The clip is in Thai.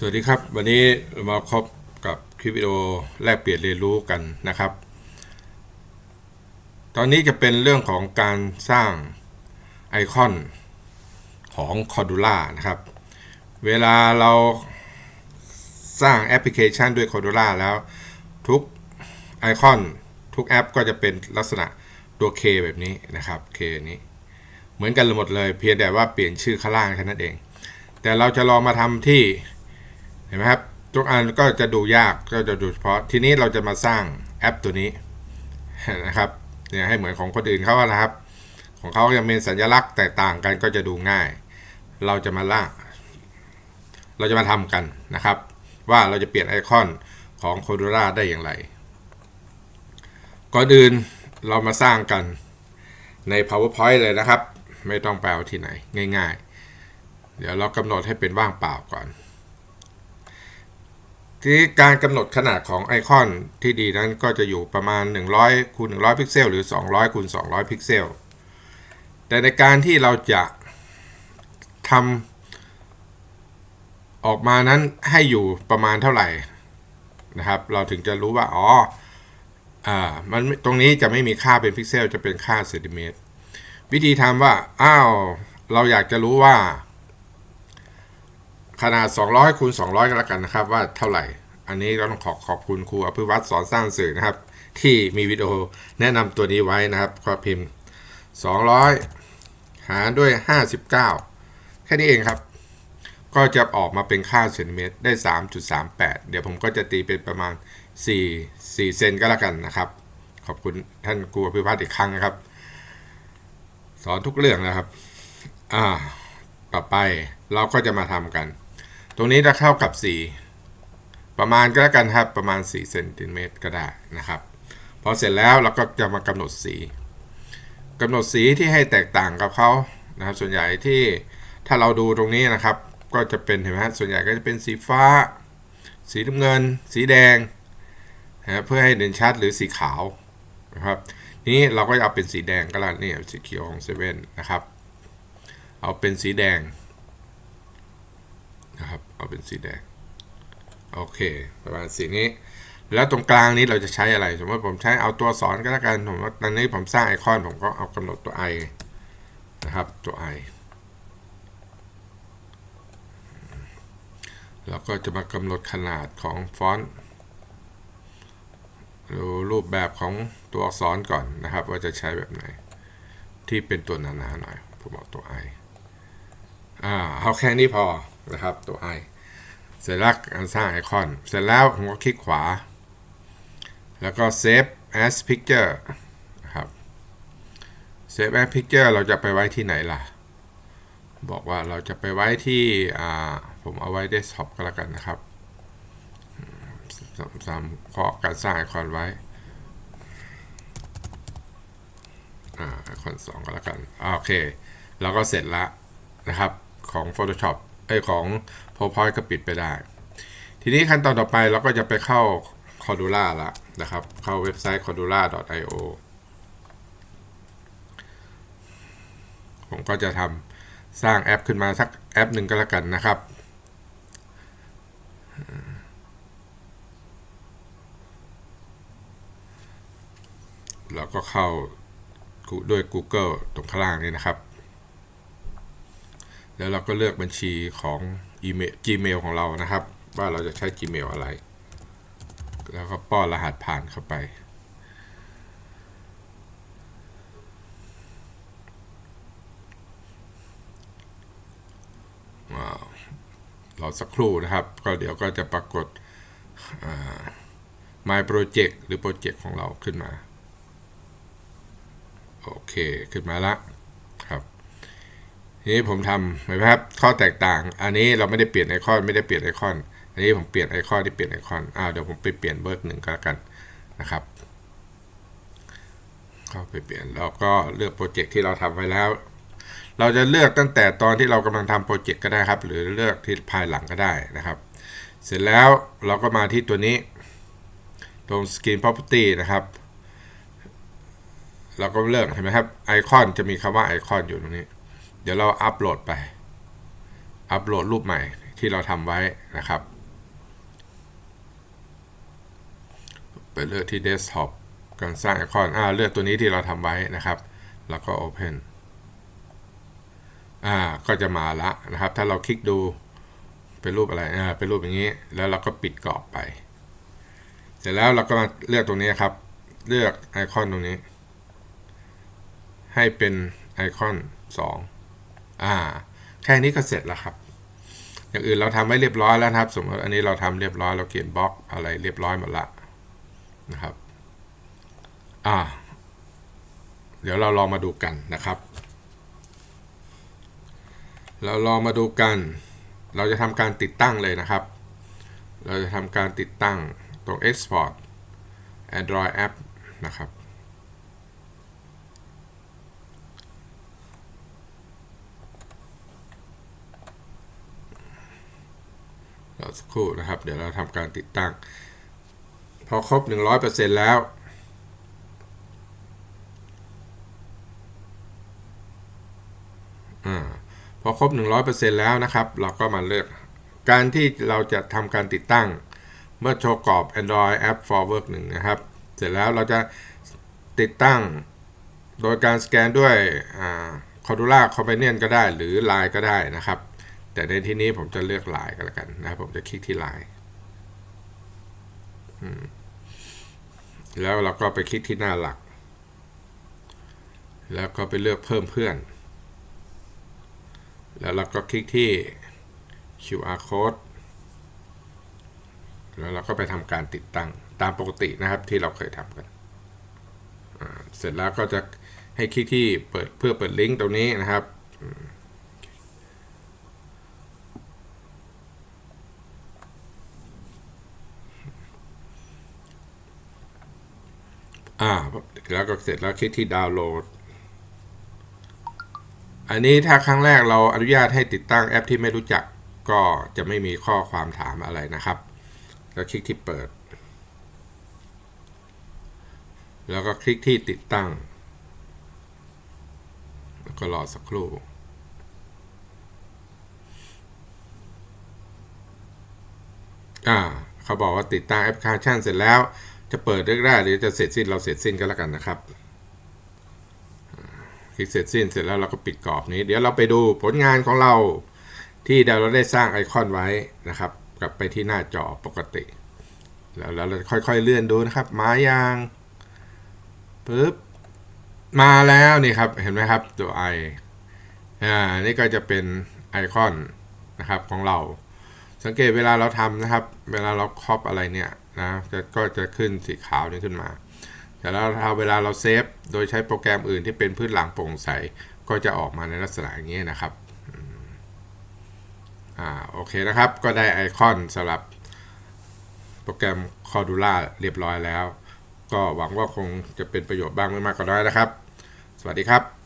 สวัสดีครับ วันนี้เรามาพบกับคลิปวิดีโอแลกเปลี่ยนเรียนรู้กันนะครับ ตอนนี้จะเป็นเรื่องของการสร้างไอคอนของ Cordula นะครับ เวลาเราสร้างแอปพลิเคชันด้วย Cordula แล้วทุกไอคอนทุกแอปก็จะเป็นลักษณะตัว K แบบนี้นะครับ K นี้เหมือนกันหมดเลยเพียงแต่ว่าเปลี่ยนชื่อข้างล่างแค่นั้นเอง แต่เราจะลองมาทำที่ เห็นไหมครับทุกอันก็จะดูยากก็จะดูเฉพาะ ทีนี้เราจะมาสร้างแอปตัวนี้นะครับเนี่ยให้เหมือนของคนอื่นเขาอะนะครับ ของเขายังมีสัญลักษณ์แตกต่างกันก็จะดูง่าย เราจะมาล่าเราจะมาทำกันนะครับ ว่าเราจะเปลี่ยนไอคอนของ c o d o r a ได้อย่างไร ก่อนอื่นเรามาสร้างกันใน PowerPoint เลยนะครับ ไม่ต้องแปลที่ไหนง่าย ๆ เดี๋ยวเรากำหนดให้เป็นว่างเปล่าก่อน ทีนี้การกำหนดขนาดของไอคอนที่ดีนั้นก็จะอยู่ประมาณ 100คูณ100 พิกเซล หรือ 200คูณ200 พิกเซล แต่ในการที่เราจะทำออกมานั้นให้อยู่ประมาณเท่าไหร่นะครับ เราถึงจะรู้ว่า อ๋ออ่ามันตรงนี้จะไม่มีค่าเป็นพิกเซล จะเป็นค่าเซนติเมตร วิธีทำว่า อ้าว เราอยากจะรู้ว่า ขนาด 200คูณ200ก็แล้วกันนะครับ ว่าเท่าไหร่ อันนี้ก็ต้องขอขอบคุณครูอภิวัตรสอนสร้างสื่อนะครับ ที่มีวิดีโอแนะนำตัวนี้ไว้นะครับก็พิมพ์ 200 หารด้วย 59 แค่นี้เองครับ ก็จะออกมาเป็นค่าเซนติเมตรได้ 3.38 เดี๋ยวผมก็จะตีเป็นประมาณ 4 4 เซนก็แล้วกันนะครับ ขอบคุณท่านครูอภิวัตรอีกครั้งนะครับ สอนทุกเรื่องนะครับ อ่า ต่อไปเราก็จะมาทำกัน ตรงนี้จะเข้ากับ 4 ประมาณก็แล้วกันครับประมาณ4เซนติเมตรก็ได้นะครับพอเสร็จแล้วเราก็จะมากำหนดสีกำหนดสีที่ให้แตกต่างกับเขานะครับ ส่วนใหญ่ที่ถ้าเราดูตรงนี้นะครับ ก็จะเป็นเห็นไหมฮะส่วนใหญ่ก็จะเป็นสีฟ้า สีน้ำเงิน สีแดงนะเพื่อให้เด่นชัดหรือสีขาวนะครับนี้เราก็เอาเป็นสีแดงก็แล้วนี่สีเขียวของเซเว่นนะครับ เอาเป็นสีแดง นะครับ เอาเป็นสีแดง โอเค ประมาณสีนี้ แล้วตรงกลางนี้เราจะใช้อะไร สมมติผมใช้เอาตัวสอนก็แล้วกัน ผมว่าตอนนี้ผมสร้างไอคอน ผมก็เอากำหนดตัว i นะครับ ตัว i แล้วก็จะมากำหนดขนาดของฟอนต์ดูรูปแบบของตัวอักษรก่อนนะครับ ว่าจะใช้แบบไหน ที่เป็นตัวหนาๆหน่อย ผมเอาตัว i อ่าเอาแค่นี้พอนะครับ ตัว i เสร็จแล้วการสร้างไอคอน เสร็จแล้วผมก็คลิกขวา แล้วก็ save as picture นะครับ save as picture เราจะไปไว้ที่ไหนล่ะ บอกว่าเราจะไปไว้ที่อ่าผมเอาไว้ desktop ก็แล้วกันนะครับสามข้อการสร้างไอคอนไว้อ่าไอคอนสองก็แล้วกัน โอเค เราก็เสร็จแล้วนะครับ ของ Photoshop ไอของ PowerPoint ก็ปิดไปได้ ทีนี้ขั้นตอนต่อไปเราก็จะไปเข้า Cordula ละนะครับ เข้าเว็บไซต์ cordula.io ผมก็จะทำสร้างแอปขึ้นมาสักแอปหนึ่งก็แล้วกันนะครับเราก็เข้าด้วย Google ตรงข้างล่างนี้นะครับ แล้วเราก็เลือกบัญชีของอีเมล Gmail ของเรานะครับ ว่าเราจะใช้ Gmail อะไร แล้วก็ป้อนรหัสผ่านเข้าไป เราสักครู่นะครับ ก็เดี๋ยวก็จะปรากฏ My Project หรือโปรเจกต์ของเราขึ้นมา โอเค ขึ้นมาละครับที นี้ผมทำเห็นไหมครับ ข้อแตกต่าง อันนี้เราไม่ได้เปลี่ยนไอคอนไม่ได้เปลี่ยนไอคอน อันนี้ผมเปลี่ยนไอคอนที่เปลี่ยนไอคอนอ้าวเดี๋ยวผมไปเปลี่ยนเบอร์หนึ่งก็แล้วกันนะครับเข้าไปเปลี่ยนแล้วก็เลือกโปรเจกต์ที่เราทำไว้แล้ว เราจะเลือกตั้งแต่ตอนที่เรากำลังทำโปรเจกต์ก็ได้ครับ หรือเลือกที่ภายหลังก็ได้นะครับ เสร็จแล้วเราก็มาที่ตัวนี้ ตรง Screen Property นะครับ เราก็เลือกเห็นไหมครับไอคอนจะมีคำว่าไอคอนอยู่ตรงนี้ เดี๋ยวเราอัปโหลดไป อัปโหลดรูปใหม่ที่เราทำไว้นะครับ ไปเลือกที่เดสก์ท็อปการสร้างไอคอนอ่าเลือกตัวนี้ที่เราทำไว้นะครับ แล้วก็ Open อ่าก็จะมาละนะครับ ถ้าเราคลิกดูเป็นรูปอะไรอ่าเป็นรูปอย่างนี้ แล้วเราก็ปิดกรอบไป เสร็จแล้วเราก็มาเลือกตรงนี้ครับ เลือกไอคอนตรงนี้ ให้เป็นไอคอน2 อ่า แค่นี้ก็เสร็จแล้วครับ อย่างอื่นเราทำไว้เรียบร้อยแล้วครับ สมมติอันนี้เราทำเรียบร้อยเราเขียนบล็อกอะไรเรียบร้อยหมดละนะครับ อ่า เดี๋ยวเราลองมาดูกันนะครับ เราลองมาดูกัน เราจะทำการติดตั้งเลยนะครับ เราจะทำการติดตั้งตรง Export Android App นะครับ อสักครู่นะครับ เดี๋ยวเราทำการติดตั้ง พอครบ 100%แล้วอพอครบ 100%แล้วนะครับ เราก็มาเลือก การที่เราจะทำการติดตั้ง เมื่อโชว์กรอบ Android App for Work 1 นะครับ เสร็จแล้วเราจะติดตั้งโดยการสแกนด้วยคอร์ดูล่าคอมเ n เนียนก็ได้หรือ Line ก็ได้นะครับ แต่ในที่นี้ผมจะเลือก Line ก็แล้วกันนะผมจะคลิกที่ Line อืมแล้วเราก็ไปคลิกที่หน้าหลัก แล้วก็ไปเลือกเพิ่มเพื่อน แล้วเราก็คลิกที่ QR code แล้วเราก็ไปทำการติดตั้งตามปกตินะครับที่เราเคยทำกัน เสร็จแล้วก็จะให้คลิกที่เปิดเพื่อเปิดลิงก์ตรงนี้นะครับอืมอ่า แล้วก็เสร็จแล้วคลิกที่ดาวน์โหลด อันนี้ถ้าครั้งแรกเราอนุญาตให้ติดตั้งแอปที่ไม่รู้จักก็จะไม่มีข้อความถามอะไรนะครับ แล้วคลิกที่เปิด แล้วก็คลิกที่ติดตั้ง แล้วก็รอสักครู่อ่าเขาบอกว่าติดตั้งแอปพลิเคชันเสร็จแล้ว จะเปิดได้หรือจะเสร็จสิ้นเราเสร็จสิ้นก็แล้วกันนะครับคลิกเสร็จสิ้นเสร็จแล้วเราก็ปิดกรอบนี้ เดี๋ยวเราไปดูผลงานของเราที่เราได้สร้างไอคอนไว้นะครับ กลับไปที่หน้าจอปกติ แล้วเราค่อยๆเลื่อนดูนะครับ มายางปึ๊บมาแล้วนี่ครับเห็นไหมครับตัวไออ่านี่ก็จะเป็นไอคอนนะครับของเรา สังเกตเวลาเราทำนะครับ เวลาเราครอปอะไรเนี่ย นะจะก็จะขึ้นสีขาวนี่ขึ้นมา แต่แล้วถ้าเวลาเราเซฟโดยใช้โปรแกรมอื่นที่เป็นพื้นหลังโปร่งใส ก็จะออกมาในลักษณะอย่างนี้นะครับอ่าโอเคนะครับ ก็ได้ไอคอนสำหรับโปรแกรม Cordula เรียบร้อยแล้ว ก็หวังว่าคงจะเป็นประโยชน์บ้างไม่มากก็น้อยนะครับ สวัสดีครับ